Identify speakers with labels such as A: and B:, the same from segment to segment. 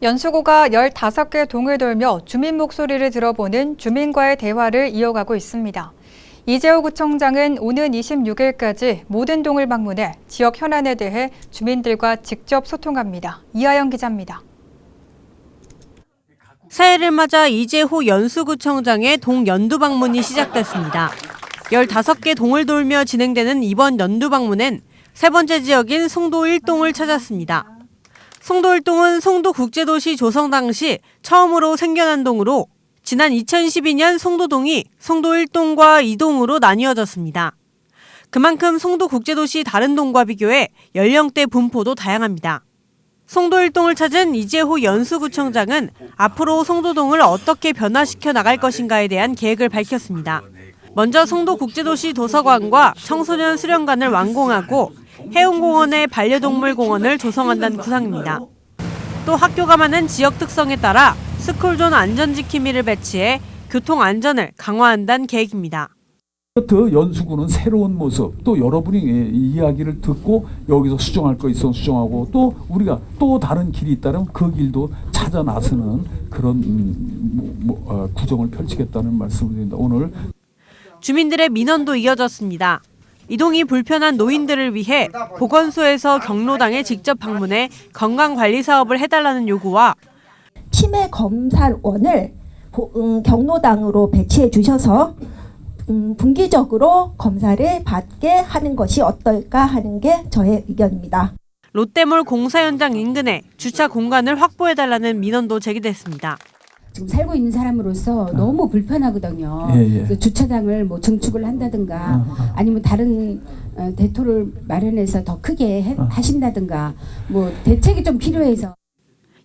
A: 연수구가 15개 동을 돌며 주민 목소리를 들어보는 주민과의 대화를 이어가고 있습니다. 이재호 구청장은 오는 26일까지 모든 동을 방문해 지역 현안에 대해 주민들과 직접 소통합니다. 이하영 기자입니다.
B: 새해를 맞아 이재호 연수구청장의 동 연두 방문이 시작됐습니다. 15개 동을 돌며 진행되는 이번 연두 방문엔 세 번째 지역인 송도 1동을 찾았습니다. 송도 1동은 송도 국제도시 조성 당시 처음으로 생겨난 동으로 지난 2012년 송도동이 송도 1동과 2동으로 나뉘어졌습니다. 그만큼 송도 국제도시 다른 동과 비교해 연령대 분포도 다양합니다. 송도 1동을 찾은 이재호 연수구청장은 앞으로 송도동을 어떻게 변화시켜 나갈 것인가에 대한 계획을 밝혔습니다. 먼저 송도 국제도시 도서관과 청소년 수련관을 완공하고 해운공원의 반려동물 공원을 조성한다는 구상입니다. 또 학교가 많은 지역 특성에 따라 스쿨존 안전지킴이를 배치해 교통 안전을 강화한다는 계획입니다.
C: 더 연수구는 새로운 모습 또 여러분이 이 이야기를 듣고 여기서 수정할 거 있으면 수정하고 또 우리가 또 다른 길이 있다면 그 길도 찾아 나서는 그런 음, 뭐, 뭐, 어, 구정을 펼치겠다는 말씀을 드립니다. 오늘
B: 주민들의 민원도 이어졌습니다. 이동이 불편한 노인들을 위해 보건소에서 경로당에 직접 방문해 건강관리 사업을 해달라는 요구와
D: 치매 검사원을 보- 음, 경로당으로 배치해 주셔서 음, 분기적으로 검사를 받게 하는 것이 어떨까 하는 게 저의 의견입니다.
B: 롯데몰 공사 현장 인근에 주차 공간을 확보해달라는 민원도 제기됐습니다.
E: 지금 살고 있는 사람으로서 너무 불편하거든요.
C: 예, 예.
E: 주차장을 뭐 증축을 한다든가
C: 어, 어.
E: 아니면 다른 어, 대토를 마련해서 더 크게 해-
C: 어.
E: 하신다든가 뭐 대책이 좀 필요해서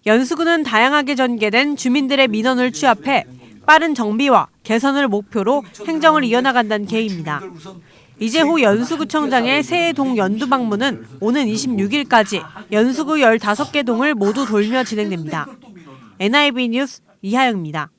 B: 연수구는 다양하게 전개된 주민들의 민원을 취합해 빠른 정비와 개선을 목표로 행정을 이어나간다는 계획입니다. 이재호 연수구청장의 새해 동 연두 방문은 오는 26일까지 연수구 15개 동을 모두 돌며 진행됩니다. NIB 뉴스 이하영입니다.